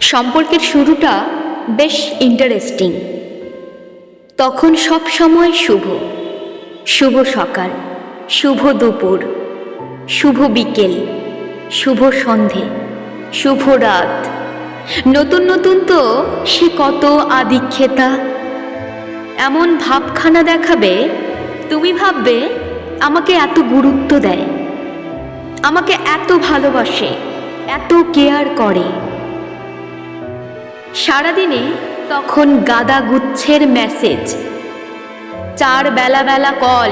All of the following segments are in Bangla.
সম্পর্কের শুরুটা বেশ ইন্টারেস্টিং তখন সব সময় শুভ। শুভ সকাল, শুভ দুপুর, শুভ বিকেল, শুভ সন্ধে, শুভ রাত। নতুন নতুন তো সে কত আদিক্ষেতা। এমন ভাবখানা দেখাবে, তুমি ভাববে আমাকে এত গুরুত্ব দেয়। আমাকে এত ভালোবাসে, এত কেয়ার করে। সারাদিনে তখন গাদা গুচ্ছের মেসেজ চার বেলা বেলা কল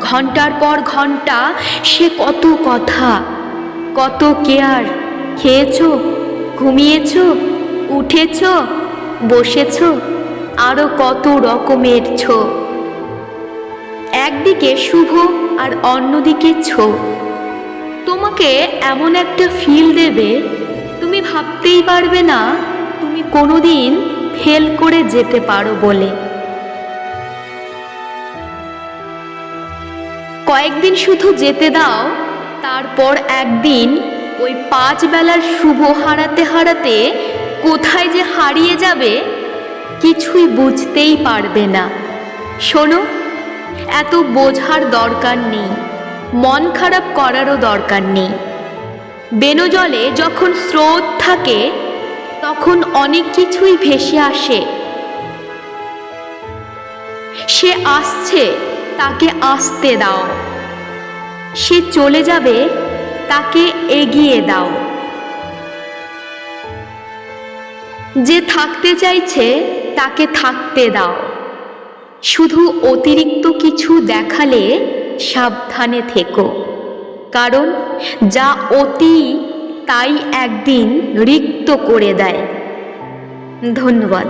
ঘণ্টার পর ঘণ্টা, সে কত কথা, কত কেয়ার খেয়েছো? ঘুমিয়েছো? উঠেছো? বসেছো? আরও কত রকমের ছো। একদিকে শুভ আর অন্যদিকে ছো। তোমাকে এমন একটা ফিল দেবে, তুমি ভাবতেই পারবে না তুমি কোনোদিন ফেল করে যেতে পারো বলে। কয়েকদিন শুধু যেতে দাও, তারপর একদিন ওই পাঁচ বেলার শুভ হারাতে হারাতে কোথায় যে হারিয়ে যাবে কিছুই বুঝতেই পারবে না। শোনো, এত বোঝার দরকার নেই, মন খারাপ করারও দরকার নেই। বেনজলে যখন স্রোত থাকে তখন অনেক কিছুই ভেসে আসে। সে আসছে, তাকে আসতে দাও। সে চলে যাবে, তাকে এগিয়ে দাও। যে থাকতে চাইছে, তাকে থাকতে দাও। শুধু অতিরিক্ত কিছু দেখালে সাবধানে থেকো। কারণ যা অতি তাই একদিন রিক্ত করে দেয়। ধন্যবাদ।